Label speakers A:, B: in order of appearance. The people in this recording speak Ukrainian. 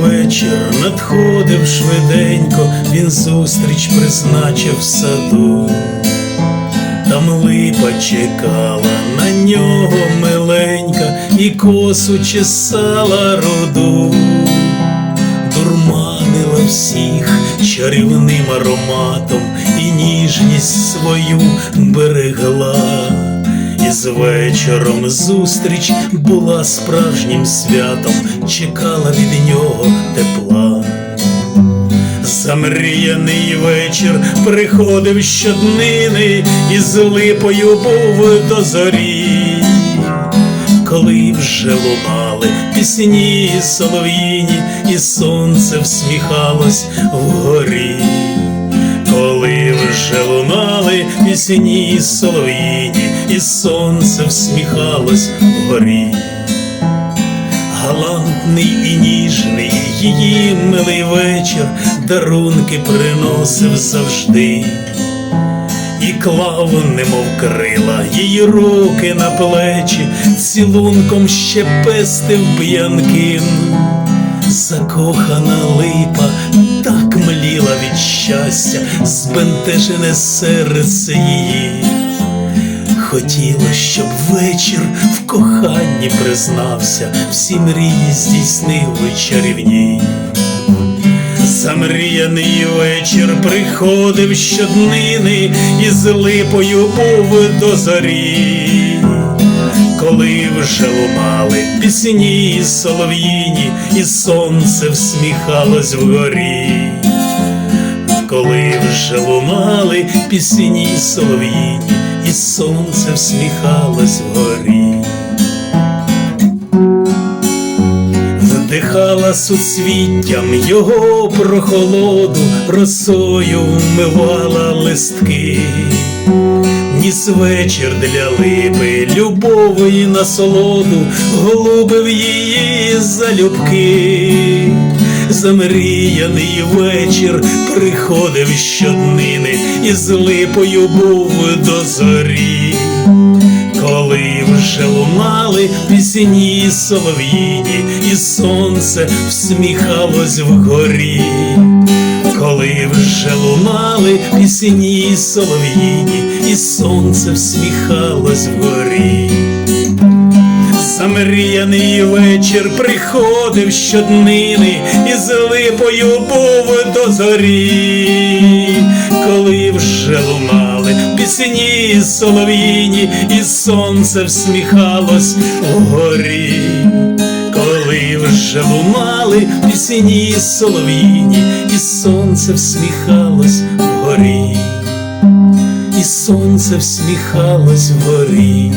A: вечір надходив швиденько, він зустріч призначив в саду. Там липа чекала на нього миленька і косу чесала роду, дурманила всіх чарівним ароматом і ніжність свою берегла. І з вечором зустріч була справжнім святом, чекала від нього тепла. Замріяний вечір приходив щоднини, і з липою був до зорі, коли вже лунали пісні солов'їні, і сонце всміхалось вгорі, коли вже лунали пісні солов'їні, і сонце всміхалось вгорі. Галантний і ніжний її милий вечір дарунки приносив завжди, і клав, немов крила, її руки на плечі, цілунком ще пестив п'янким. Закохана липа так мліла від щастя, збентежене серце її. Хотіло, щоб вечір в коханні признався, всі мрії здійснили чарівні. Замріяний вечір приходив щоднини, і з липою був до зорі, коли вже лунали пісні солов'їні, і сонце всміхалось вгорі. Коли вже лунали пісні солов'їні, і сонце всміхалось вгорі. Вдихала суцвіттям його прохолоду, росою вмивала листки, ніс вечір для липи, любові насолоду, голубив її залюбки. Замріяний вечір приходив щоднини, і з липою був до зорі, коли вже лунали пісні солов'їні, і сонце всміхалось вгорі, коли вже лунали пісні солов'їні, і сонце всміхалось вгорі. Замріяний вечір приходив щоднини, і з липою був до зорі, коли вже лунали пісні солов'їні, і сонце всміхалось вгорі, коли вже лунали пісні солов'їні, і сонце всміхалось вгорі, і сонце всміхалось вгорі.